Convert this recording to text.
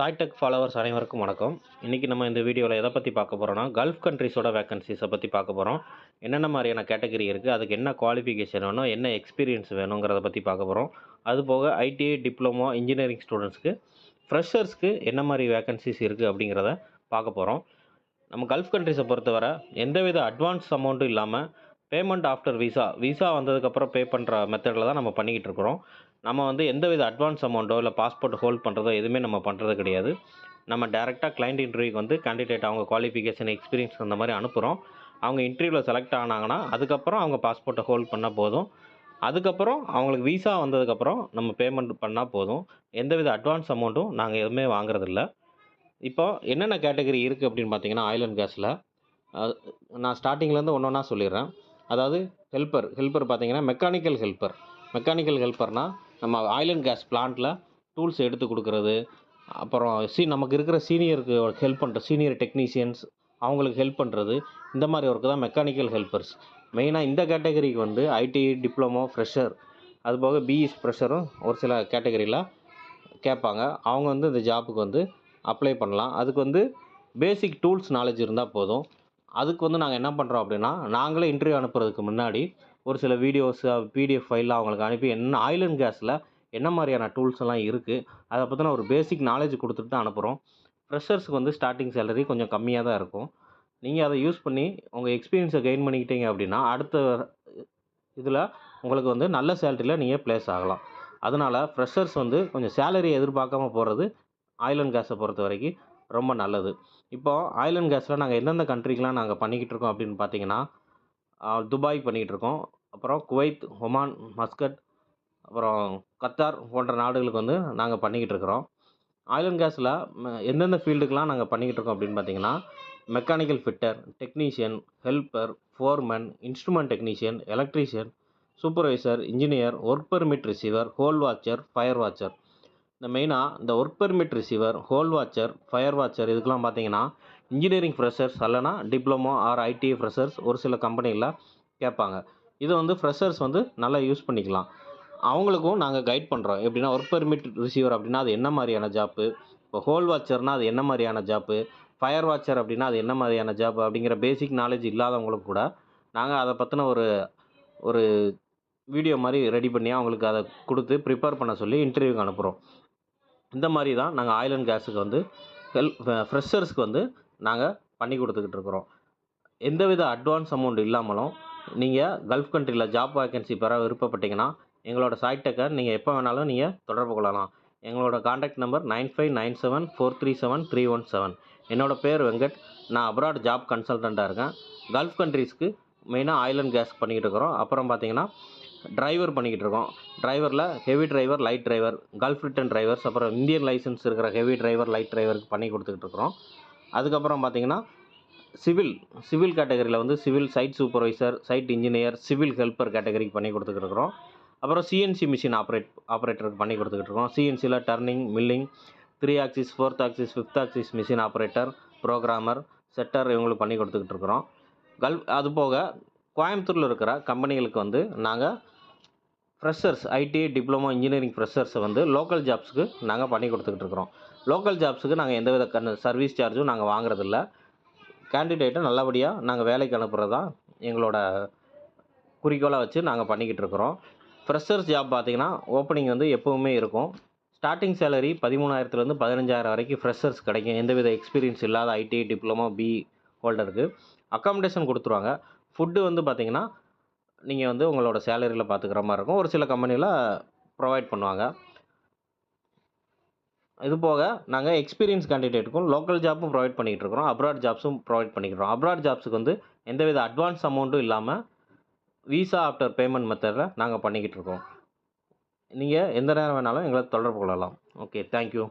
சாய்டெக் followers அனைவருக்கும் வணக்கம். இன்றைக்கி நம்ம இந்த வீடியோவில் எதை பற்றி பார்க்க போகிறோம்னா கல்ஃப் கண்ட்ரிஸோட வேக்கன்சிஸை பற்றி பார்க்க போகிறோம் என்னென்ன மாதிரியான கேட்டகரி இருக்குது அதுக்கு என்ன குவாலிஃபிகேஷன் வேணும்? என்ன எக்ஸ்பீரியன்ஸ் வேணுங்கிறத பற்றி பார்க்க போகிறோம் அது போக ஐடிஐ டிப்ளமோ இன்ஜினியரிங் ஸ்டூடெண்ட்ஸ்க்கு ஃப்ரெஷர்ஸ்க்கு என்ன மாதிரி வேக்கன்சிஸ் இருக்குது அப்படிங்கிறத பார்க்க போகிறோம் நம்ம கல்ஃப் கண்ட்ரிஸை பொறுத்தவரை எந்தவித அட்வான்ஸ் அமௌண்ட்டும் இல்லாமல் பேமெண்ட் ஆஃப்டர் விசா. விசா வந்ததுக்கப்புறம் பே பண்ணுற மெத்தடில் தான் நம்ம பண்ணிக்கிட்டு இருக்கிறோம். நம்ம வந்து எந்த வித அட்வான்ஸ் அமௌண்ட்டோ இல்லை பாஸ்போர்ட் ஹோல்ட் பண்ணுறதோ எதுவுமே நம்ம பண்ணுறது கிடையாது. நம்ம டேரெக்டாக கிளைண்ட் இன்டர்வியூக்கு வந்து கேண்டிடேட் அவங்க குவாலிஃபிகேஷன் எக்ஸ்பீரியன்ஸ் அந்த மாதிரி அனுப்புகிறோம் அவங்க இன்டர்வியூவில் செலக்ட் ஆனாங்கன்னா அதுக்கப்புறம் அவங்க பாஸ்போர்ட்டை ஹோல்ட் பண்ணால் போதும். அதுக்கப்புறம் அவங்களுக்கு விசா வந்ததுக்கப்புறம் நம்ம பேமெண்ட் பண்ணால் போதும். எந்தவித அட்வான்ஸ் அமௌண்ட்டும் நாங்கள் எதுவுமே வாங்குறதில்ல. இப்போ என்னென்ன கேட்டகரி இருக்குது அப்படின்னு பார்த்தீங்கன்னா ஆயில் அண்ட் கேஸில் நான் ஸ்டார்டிங்லேருந்து ஒன்று ஒன்றா சொல்லிடுறேன். அதாவது ஹெல்ப்பர் ஹெல்ப்பர் பார்த்தீங்கன்னா மெக்கானிக்கல் ஹெல்ப்பர் மெக்கானிக்கல் ஹெல்ப்பர்னால் நம்ம ஆயில் அண்ட் கேஸ் பிளான்ட்டில் டூல்ஸ் எடுத்து கொடுக்குறது. அப்புறம் சி நமக்கு இருக்கிற சீனியருக்கு ஹெல்ப் பண்ணுற சீனியர் டெக்னீஷியன்ஸ் அவங்களுக்கு ஹெல்ப் பண்ணுறது இந்த மாதிரி ஒர்க்கு தான் மெக்கானிக்கல் ஹெல்ப்பர்ஸ் மெயினாக இந்த கேட்டகரிக்கு வந்து ஐடி டிப்ளமோ ஃப்ரெஷர் அதுபோக பிஇஸ் ஃப்ரெஷரும் ஒரு சில கேட்டகரியில் கேட்பாங்க. அவங்க வந்து இந்த ஜாப்புக்கு வந்து அப்ளை பண்ணலாம். அதுக்கு வந்து பேசிக் டூல்ஸ் நாலேஜ் இருந்தால் போதும். அதுக்கு வந்து நாங்கள் என்ன பண்ணுறோம் அப்படின்னா நாங்களே இன்டர்வியூ அனுப்புறதுக்கு முன்னாடி ஒரு சில வீடியோஸ் பிடிஎஃப் ஃபைலாக அவங்களுக்கு அனுப்பி என்ன ஆயில் அண்ட் கேஸில் என்ன மாதிரியான டூல்ஸ் எல்லாம் இருக்குது அதை பற்றின ஒரு பேசிக் நாலேஜ் கொடுத்துட்டு தான் அனுப்புகிறோம் ஃப்ரெஷர்ஸுக்கு வந்து ஸ்டார்டிங் சேலரி கொஞ்சம் கம்மியாக தான் இருக்கும். நீங்கள் அதை யூஸ் பண்ணி உங்கள் எக்ஸ்பீரியன்ஸை கெயின் பண்ணிக்கிட்டீங்க அப்படின்னா அடுத்த இதில் உங்களுக்கு வந்து நல்ல சேலரியில் நீங்கள் ப்ளேஸ் ஆகலாம். அதனால் ஃப்ரெஷர்ஸ் வந்து கொஞ்சம் சேலரி எதிர்பார்க்காம போகிறது ஆயில் அண்ட் கேஸை பொறுத்த வரைக்கும் ரொம்ப நல்லது. இப்போ ஆயில் அண்ட் கேஸில் நாங்கள் எந்தெந்த கண்ட்ரிக்கெலாம் நாங்கள் பண்ணிக்கிட்டு இருக்கோம் அப்படின்னு பார்த்தீங்கன்னா துபாய் பண்ணிக்கிட்டு இருக்கோம். அப்புறம் குவைத் ஒமான் மஸ்கட் அப்புறம் கத்தார் போன்ற நாடுகளுக்கு வந்து நாங்கள் பண்ணிக்கிட்டு இருக்கிறோம். ஆயில் அண்ட் கேஸில் எந்தெந்த ஃபீல்டுக்கெலாம் நாங்கள் பண்ணிக்கிட்டு இருக்கோம் அப்படின்னு பார்த்தீங்கன்னா mechanical fitter technician helper foreman instrument technician electrician supervisor engineer work permit receiver hole watcher fire watcher இந்த மெயினாக இந்த work permit receiver hole watcher fire watcher இதுக்கெலாம் பார்த்தீங்கன்னா இன்ஜினியரிங் ஃப்ரெஷர்ஸ் அல்லனா டிப்ளமோ ஆர் ஐடி ஃப்ரெஷர்ஸ் ஒரு சில கம்பெனியில் கேட்பாங்க. இதை வந்து ஃப்ரெஷர்ஸ் வந்து நல்லா யூஸ் பண்ணிக்கலாம். அவங்களுக்கும் நாங்கள் கைட் பண்ணுறோம் எப்படின்னா ஒர்க் பெர்மிட் ரிசீவர் அப்படின்னா அது என்ன மாதிரியான ஜாப்பு இப்போ ஹோல் வாட்சர்னால் அது என்ன மாதிரியான ஜாப்பு ஃபயர் வாட்சர் அப்படின்னா அது என்ன மாதிரியான ஜாப் அப்படிங்கிற பேசிக் நாலேஜ் இல்லாதவங்களுக்கு கூட நாங்கள் அதை பற்றின ஒரு ஒரு வீடியோ மாதிரி ரெடி பண்ணி அவங்களுக்கு அதை கொடுத்து ப்ரிப்பேர் பண்ண சொல்லி இன்டர்வியூக்கு அனுப்புகிறோம் இந்த மாதிரி தான் நாங்கள் ஆயில் அண்ட் கேஸுக்கு வந்து ஹெல் ஃப்ரெஷர்ஸ்க்கு வந்து நாங்கள் பண்ணி கொடுத்துக்கிட்டு இருக்கிறோம். எந்தவித அட்வான்ஸ் அமௌண்ட் இல்லாமலும் நீங்கள் கல்ஃப் கண்ட்ரியில் ஜாப் வேக்கன்சி பெற விருப்பப்பட்டீங்கன்னா எங்களோட சாய்டெக்கை நீங்கள் எப்போ வேணாலும் நீங்கள் தொடர்பு கொள்ளலாம். எங்களோட contact number nine five nine seven four three seven three one seven. என்னோடய பேர் வெங்கட். நான் அப்ராட் ஜாப் கன்சல்டண்ட்டாக இருக்கேன். கல்ஃப் கண்ட்ரீஸ்க்கு மெயினாக ஆயில் அண்ட் கேஸ் பண்ணிக்கிட்டு இருக்கிறோம். அப்புறம் பார்த்தீங்கன்னா டிரைவர் பண்ணிக்கிட்டு இருக்கோம். டிரைவரில் heavy driver light driver Gulf return drivers அப்புறம் இந்தியன் லைசன்ஸ் இருக்கிற ஹெவி டிரைவர் லைட் டிரைவருக்கு பண்ணி கொடுத்துக்கிட்டு இருக்கிறோம். அதுக்கப்புறம் பார்த்தீங்கன்னா சிவில் சிவில் கேட்டகரியில் வந்து civil site supervisor site engineer civil helper கேட்டகரிக்கு பண்ணி கொடுத்துக்கிட்டு இருக்கிறோம். அப்புறம் சிஎன்சி மிஷின் ஆப்ரேட் ஆப்ரேட்டருக்கு பண்ணி கொடுத்துக்கிட்டு இருக்கோம். சிஎன்சியில் turning milling three axis fourth axis fifth axis machine operator programmer setter இவங்களுக்கு பண்ணி கொடுத்துக்கிட்டு இருக்கிறோம். கல்ஃப் அது போக கோயம்புத்தூரில் இருக்கிற கம்பெனிகளுக்கு வந்து நாங்கள் ஃப்ரெஷர்ஸ் ஐடி டிப்ளமோ இன்ஜினியரிங் ஃப்ரெஷர்ஸை வந்து லோக்கல் ஜாப்ஸுக்கு நாங்கள் பண்ணி கொடுத்துக்கிட்டு இருக்கிறோம். லோக்கல் ஜாப்ஸுக்கு நாங்கள் எந்தவித கன் சர்வீஸ் சார்ஜும் நாங்கள் வாங்குறதில்ல. கேண்டிடேட்டை நல்லபடியாக நாங்கள் வேலைக்கு அனுப்புகிறது தான் எங்களோட குறிக்கோளாக வச்சு நாங்கள் பண்ணிக்கிட்டு இருக்கிறோம். ஃப்ரெஷர்ஸ் ஜாப் பார்த்தீங்கன்னா ஓப்பனிங் வந்து எப்போவுமே இருக்கும். ஸ்டார்டிங் சேலரி பதிமூணாயிரத்துலேருந்து பதினஞ்சாயிரம் வரைக்கும் ஃப்ரெஷர்ஸ் கிடைக்கும். எந்தவித எக்ஸ்பீரியன்ஸ் இல்லாத ஐடி டிப்ளமோ பி ஹோல்டருக்கு அக்காமடேஷன் கொடுத்துருவாங்க. ஃபுட்டு வந்து பார்த்திங்கன்னா நீங்கள் வந்து உங்களோட சேலரியில் பார்த்துக்கிற மாதிரி இருக்கும். ஒரு சில கம்பெனியில் ப்ரொவைட் பண்ணுவாங்க. இது போக நாங்கள் எக்ஸ்பீரியன்ஸ் கேண்டிடேட்டுக்கும் லோக்கல் ஜாப்பும் ப்ரொவைட் பண்ணிகிட்டு இருக்கிறோம். அப்ராட் ஜாப்ஸும் ப்ரொவைட் பண்ணிக்கிறோம். அப்ராட் ஜாப்ஸுக்கு வந்து எந்தவித அட்வான்ஸ் அமௌண்ட்டும் இல்லாமல் விசா ஆஃப்டர் பேமெண்ட் மெத்தடில் நாங்கள் பண்ணிக்கிட்டு இருக்கோம். நீங்கள் எந்த நேரம் வேணாலும் எங்களை தொடர்பு கொள்ளலாம். Okay thank you